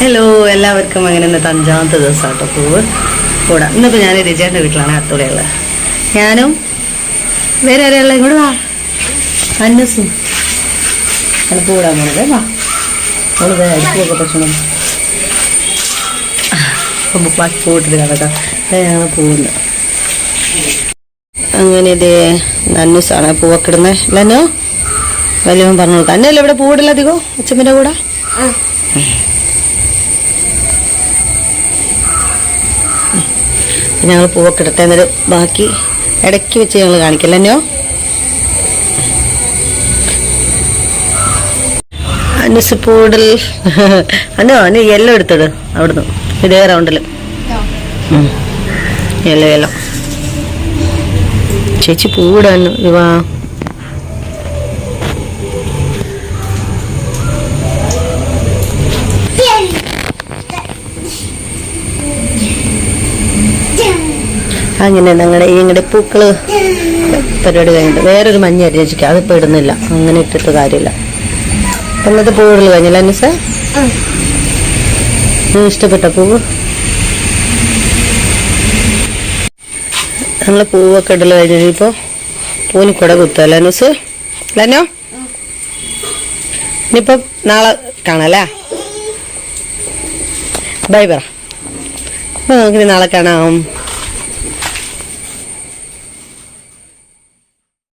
Hello എല്ലാവർക്കും അങ്ങനെ ഇന്നത്തെ അഞ്ചാമത്തെ ദിവസം കേട്ടോ പൂവ്. കൂടാ ഇന്നിപ്പോൾ ഞാൻ രജേന്റെ വീട്ടിലാണ് അത്തോടെയുള്ളത് ഞാനും വേറെ ആരെയുള്ള ഇങ്ങോട്ട് വാ. അന്നസും. അത് പൂടാൻ പോണത് വാ. അവൾ ദേ അടുപ്പൊക്കെ പ്രശ്നം അപ്പം ബാക്കി പോയിട്ട് കേട്ടോ. ഞങ്ങൾ പോകുന്നു അങ്ങനെ ഇതേ നന്നൂസാണ് പൂവൊക്കെ ഇടുന്നത് ലനോ? വലിയവൻ പറഞ്ഞു കൊടുക്കാം അന്നല്ലേ ഇവിടെ പൂവിടില്ല അധികം അച്ഛമ്മന്റെ കൂടെ? ഞങ്ങൾ പൂവൊക്കെ ഇടട്ടെ എന്നിട്ട് ബാക്കി ഇടയ്ക്ക് വെച്ച് ഞങ്ങൾ കാണിക്കില്ലല്ലോ അനുസ് പൂടൽ അന്നോ അന്ന് യെല്ലോ എടുത്തത് അവിടുന്ന്. ഇതേ റൗണ്ടിൽ യെല്ലോ യെല്ലോ ചേച്ചി പൂവിടാൻ ഇവാ. അങ്ങനെ ഞങ്ങളുടെ ഞങ്ങളുടെ പൂക്കൾ പരിപാടി കഴിഞ്ഞിട്ട് വേറൊരു മഞ്ഞ അത് അതിപ്പോൾ ഇടുന്നില്ല. അങ്ങനെ ഇട്ടിട്ട് കാര്യമില്ല. അന്നത്തെ പൂവുകൾ കഴിഞ്ഞില്ല അനുസ? ഇഷ്ടപ്പെട്ട പൂവ്? ഞങ്ങൾ പൂവൊക്കെ ഇടൽ കഴിഞ്ഞപ്പോൾ പൂവിന് കുട കുത്തല്ല അനുസ്? ലനോ ഇനിയിപ്പം നാളെ കാണാല്ലേ? ബൈ പറ. നാളെ കാണാം.